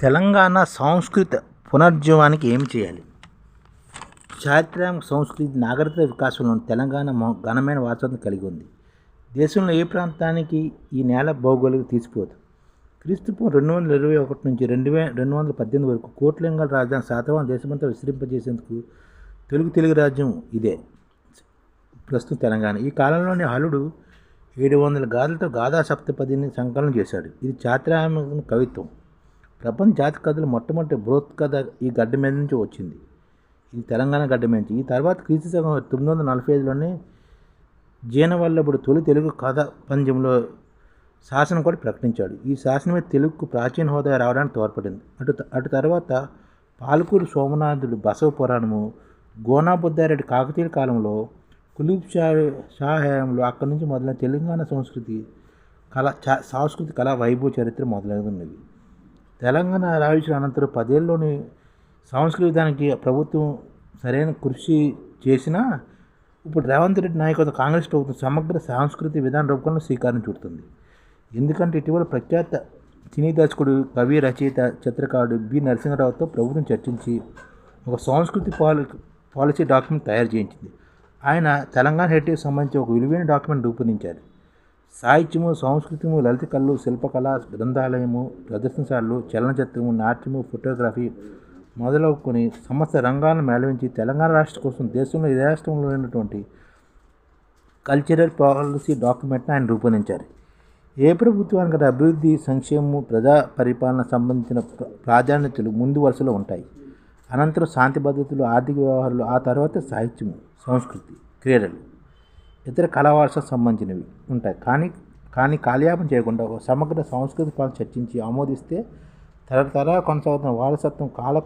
తెలంగాణ సాంస్కృత పునరుజ్జీవానికి ఏమి చేయాలి? చారిత్రాత్మక సంస్కృతి నాగరికత వికాసంలో తెలంగాణ ఘనమైన వారసత్వం కలిగి ఉంది. దేశంలో ఏ ప్రాంతానికి ఈ నేల భౌగోళిక తీసిపోదు? క్రీస్తుపూర్వం రెండు వందల ఇరవై ఒకటి నుంచి రెండు వే రెండు వందల పద్దెనిమిది వరకు కోట్లింగాల రాజధాని శాతవాహన దేశమంతా విస్తరింపజేసేందుకు తెలుగు తెలుగు రాజ్యం ఇదే. ప్రస్తుతం తెలంగాణ. ఈ కాలంలోని హలుడు ఏడు వందల గాథలతో గాథా సప్తపదిని సంకలనం చేశాడు. ఇది చారిత్రాత్మక కవిత్వం. ప్రపంచ జాతి కథలు మొట్టమొదటి బృహత్ కథ ఈ గడ్డ మీద నుంచి వచ్చింది. ఇది తెలంగాణ గడ్డ మీద నుంచి. ఈ తర్వాత క్రీస్తు శకం తొమ్మిది వందల నలభై ఐదులోనే జీనవల్లభుడు తొలి తెలుగు కథ పంద్యంలో శాసనం కూడా ప్రకటించాడు. ఈ శాసనమే తెలుగుకు ప్రాచీన హోదా రావడానికి తోడ్పడింది. అటు అటు తర్వాత పాలకూరు సోమనాథుడు బసవ పురాణము గోనాబుద్దారెడ్డి కాకతీయ కాలంలో కులీబ్ షా షా హయాంలో అక్కడి నుంచి మొదలైన తెలంగాణ సంస్కృతి కళ చా సాంస్కృతిక కళా వైభవ చరిత్ర మొదలైనది తెలంగాణ రావించిన అనంతరం పదేళ్ళలోని సాంస్కృతిక దానికి ప్రభుత్వం సరైన కృషి చేసినా ఇప్పుడు రేవంత్ రెడ్డి నాయకత్వం కాంగ్రెస్ ప్రభుత్వం సమగ్ర సాంస్కృతిక విధాన రూపంలో శ్రీకారం చుడుతుంది. ఎందుకంటే ఇటీవల ప్రఖ్యాత సినీ దర్శకుడు కవి రచయిత చిత్రకారుడు బి. నరసింహరావుతో ప్రభుత్వం చర్చించి ఒక సంస్కృతి పాలి పాలసీ డాక్యుమెంట్ తయారు చేయించింది. ఆయన తెలంగాణ హెరిటేజ్ సంబంధించి ఒక విలువైన డాక్యుమెంట్ రూపొందించారు. సాహిత్యము సంస్కృతిము లలిత కళలు శిల్పకళ గ్రంథాలయము ప్రదర్శనశాలలు చలనచిత్రము నాట్యము ఫోటోగ్రఫీ మొదలవుకొని సమస్త రంగాలను మేళవించి తెలంగాణ రాష్ట్రం కోసం దేశంలో ఏ రాష్ట్రంలో ఉన్నటువంటి కల్చరల్ పాలసీ డాక్యుమెంట్ని ఆయన రూపొందించారు. ఏ ప్రభుత్వానికి అభివృద్ధి సంక్షేమము ప్రజా పరిపాలన సంబంధించిన ప్ర- ప్రాధాన్యతలు ముందు వరుసలో ఉంటాయి. అనంతరం శాంతి భద్రతలు ఆర్థిక వ్యవహారాలు ఆ తర్వాత సాహిత్యము సంస్కృతి క్రీడలు. ఇతర కళావారసకు సంబంధించినవి ఉంటాయి. కానీ కానీ కాలయాపం చేయకుండా ఒక సమగ్ర సాంస్కృతిక పాలన చర్చించి ఆమోదిస్తే తరతరాలు కొనసాగుతున్న వారసత్వం కాల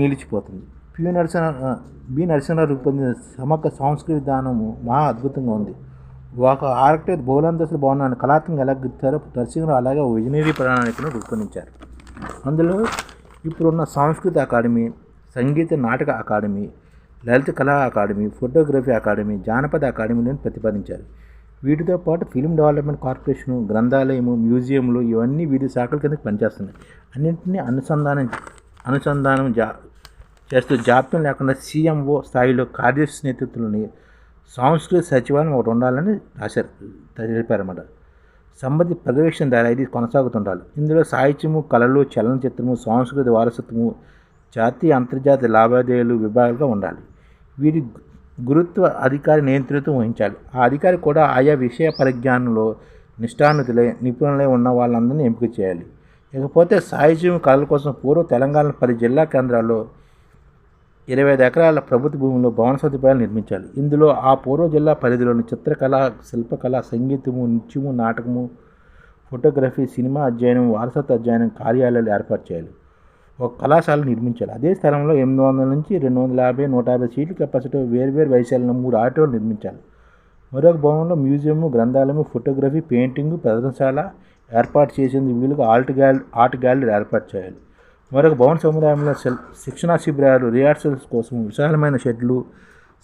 నిలిచిపోతుంది. పి. నరసింహ బి. నరసింహరావు రూపొందిన సమగ్ర సాంస్కృతిక విధానము మహా అద్భుతంగా ఉంది. ఒక ఆర్కిటెక్ట్ బహుళంతస్తుల భవనాన్ని కళాత్మకంగా ఎలా గుర్తారో నరసింహరావు అలాగే ఒక విజనరీ ప్రణాళికను రూపొందించారు. అందులో ఇప్పుడున్న సాంస్కృతిక అకాడమీ సంగీత నాటక అకాడమీ లలిత కళా అకాడమీ ఫోటోగ్రఫీ అకాడమీ జానపద అకాడమీలను ప్రతిపాదించారు. వీటితో పాటు ఫిల్మ్ డెవలప్మెంట్ కార్పొరేషను గ్రంథాలయము మ్యూజియంలు ఇవన్నీ వీటి శాఖల కిందకి పనిచేస్తున్నాయి. అన్నింటినీ అనుసంధానం అనుసంధానం జా చేస్తూ జాప్యం లేకుండా సీఎంఓ స్థాయిలో కార్యదర్శి నేతృత్వంలోని సాంస్కృతిక సచివాలయం ఒకటి ఉండాలని రాశారు తెలిపారన్నమాట. సంబంధిత పర్యవేక్షణ ద్వారా ఇది కొనసాగుతుండాలి. ఇందులో సాహిత్యము కళలు చలనచిత్రము సాంస్కృతిక వారసత్వము జాతీయ అంతర్జాతీయ లావాదేవీలు విభాగాలుగా ఉండాలి. వీరి గురుత్వ అధికారి నియంత్రితం వహించాలి. ఆ అధికారి కూడా ఆయా విషయ పరిజ్ఞానంలో నిష్ఠానుతులై నిపుణులై ఉన్న వాళ్ళందరినీ ఎంపిక చేయాలి. ఇకపోతే సాహిత్యం కళల కోసం పూర్వ తెలంగాణ పది జిల్లా కేంద్రాల్లో ఇరవై ఐదు ఎకరాల ప్రభుత్వ భూమిలో భవన సదుపాయాలు నిర్మించాలి. ఇందులో ఆ పూర్వ జిల్లా పరిధిలోని చిత్రకళ శిల్పకళ సంగీతము నృత్యము నాటకము ఫోటోగ్రఫీ సినిమా అధ్యయనం వారసత్వ అధ్యయనం కార్యాలయాలు ఏర్పాటు చేయాలి. ఒక కళాశాల నిర్మించాలి అదే స్థలంలో ఎనిమిది వందల నుంచి రెండు వందల యాభై నూట యాభై సీట్ల కెపాసిటీ వేర్వేరు వయసాలను మూడు ఆటోలు నిర్మించాలి మరొక భవనంలో మ్యూజియము గ్రంథాలయము ఫోటోగ్రఫీ పెయింటింగ్ ప్రదర్శనశాల ఏర్పాటు చేసేందుకు వీలుగా ఆర్ట్ గ్యాలరీ ఆర్ట్ గ్యాలరీ ఏర్పాటు చేయాలి. మరొక భవన సముదాయంలో శిక్షణా శిబిరాలు రిహార్సల్స్ కోసం విశాలమైన షెడ్లు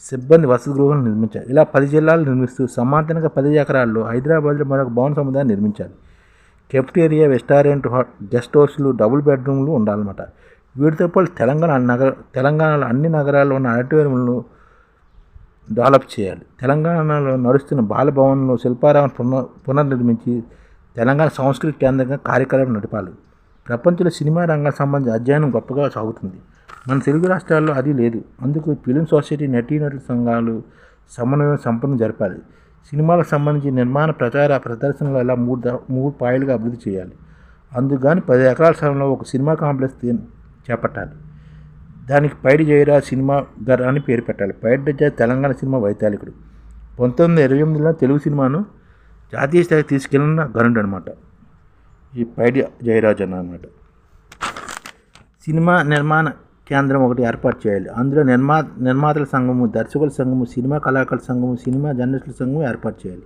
సిబ్బంది వసతి గృహాలు నిర్మించాలి ఇలా పది జిల్లాలు నిర్మిస్తూ సమాంతరంగా పది ఎకరాల్లో హైదరాబాద్లో మరొక భవన సముదాయం నిర్మించాలి కెఫ్టేరియా రెస్టారెంట్ గెస్ట్ హౌస్లు డబుల్ బెడ్రూమ్లు ఉండాలన్నమాట. వీటితో పాటు తెలంగాణ నగర తెలంగాణలో అన్ని నగరాల్లో ఉన్న ఆడిటోరియంలను డెవలప్ చేయాలి. తెలంగాణలో నడుస్తున్న బాలభవన్లో శిల్పారామం పునర్ పునర్నిర్మించి తెలంగాణ సాంస్కృతిక కేంద్రంగా కార్యక్రమం నడపాలి. ప్రపంచంలో సినిమా రంగానికి సంబంధించిన అధ్యయనం గొప్పగా సాగుతుంది. మన తెలుగు రాష్ట్రాల్లో అది లేదు. అందుకు ఫిలిం సొసైటీ నటీనటుల సంఘాలు సమన్వయం సంపన్న జరపాలి. సినిమాలకు సంబంధించి నిర్మాణ ప్రచార ప్రదర్శనలు ఇలా మూడు మూడు పాయలుగా అభివృద్ధి చేయాలి. అందుకని పది ఎకరాల స్థలంలో ఒక సినిమా కాంప్లెక్స్ చేపట్టాలి. దానికి పైడి జయరా సినిమా గర్ అని పేరు పెట్టాలి. పైడి జయ తెలంగాణ సినిమా వైతాళికుడు. పంతొమ్మిది ఇరవై ఎనిమిదిలో తెలుగు సినిమాను జాతీయ స్థాయికి తీసుకెళ్ళిన గనుడు అనమాట ఈ పైడి జయరాజన్ అన్నమాట. అనమాట సినిమా నిర్మాణ కేంద్రం ఒకటి ఏర్పాటు చేయాలి. అందులో నిర్మా నిర్మాతల సంఘము దర్శకుల సంఘము సినిమా కళాకారుల సంఘము సినిమా జర్నలిస్టుల సంఘము ఏర్పాటు చేయాలి.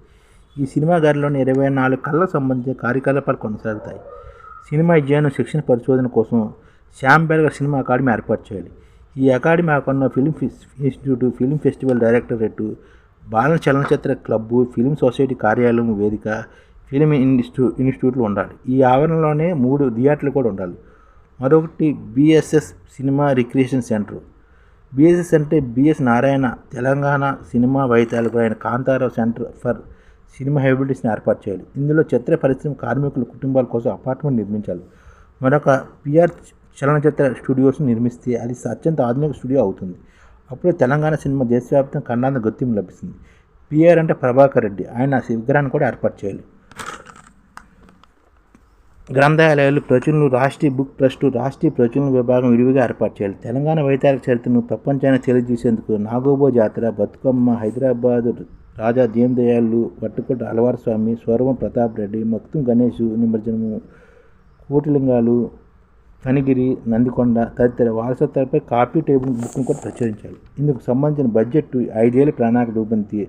ఈ సినిమా గారిలోని ఇరవై నాలుగు కళ్ళకు సంబంధించిన కార్యకలాపాలు కొనసాగుతాయి. సినిమా విజయాన్ని శిక్షణ పరిశోధన కోసం శ్యామ్ బెల్గర్ సినిమా అకాడమీ ఏర్పాటు చేయాలి. ఈ అకాడమీ కాకుండా film institute film festival directorate బాలన చలనచిత్ర క్లబ్బు ఫిలిం సొసైటీ కార్యాలయం వేదిక ఫిలిం ఇన్స్టిట్యూ ఇన్స్టిట్యూట్లు ఉండాలి. ఈ ఆవరణలోనే మూడు థియేటర్లు కూడా ఉండాలి. మరొకటి BSS cinema recreation centre. BSS అంటే బిఎస్ నారాయణ తెలంగాణ సినిమా వైద్యాలకు ఆయన కాంతారావు సెంటర్ ఫర్ సినిమా హెబిలిటీస్ని ఏర్పాటు చేయాలి. ఇందులో చిత్ర పరిశ్రమ కార్మికుల కుటుంబాల కోసం అపార్ట్మెంట్ నిర్మించాలి. మరొక పిఆర్ చలనచిత్ర స్టూడియోస్ని నిర్మిస్తే అది అత్యంత ఆధునిక స్టూడియో అవుతుంది. అప్పుడు తెలంగాణ సినిమా దేశవ్యాప్తంగా ఖండాంత గుర్తింపు లభిస్తుంది. పిఆర్ అంటే ప్రభాకర్ రెడ్డి. ఆయన విగ్రహాన్ని కూడా ఏర్పాటు చేయాలి. గ్రంథాలయాలు ప్రచురణలు రాష్ట్రీయ బుక్ ట్రస్టు రాష్ట్రీయ ప్రచురణ విభాగం విడివిగా ఏర్పాటు చేయాలి. తెలంగాణ వైతారిక చరిత్రను ప్రపంచాన్ని తెలియజేసేందుకు నాగోబో జాతర బతుకమ్మ హైదరాబాద్ రాజా దీనదయాళ్ళు వట్టుకొట్ట అలవార స్వామి స్వరవం ప్రతాప్ రెడ్డి మక్తుం గణేష్ నిమజ్జనము కోటిలింగాలు కనిగిరి నందికొండ తదితర వారసత్వాలపై కాపీ టేబుల్ బుక్ను కూడా ప్రచురించాలి ఇందుకు సంబంధించిన బడ్జెట్ ఐదేళ్ళ ప్రణాళిక రూపొంది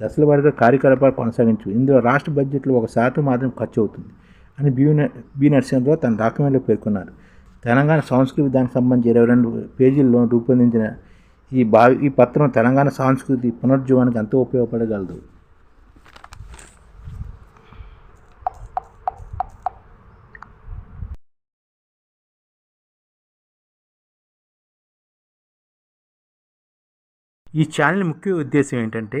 దశల వారీగా కార్యకలాపాలు కొనసాగించు. ఇందులో రాష్ట్ర బడ్జెట్లో ఒక శాతం మాత్రం ఖర్చు అవుతుంది. అని బి బి నరసింహరావు తన డాక్యుమెంట్లో పేర్కొన్నారు. తెలంగాణ సంస్కృతి దానికి సంబంధించి ఇరవై రెండు పేజీల్లో రూపొందించిన ఈ భావి ఈ పత్రం తెలంగాణ సంస్కృతి పునరుజ్జీవానికి ఎంతో ఉపయోగపడగలదు. ఈ ఛానల్ ముఖ్య ఉద్దేశం ఏంటంటే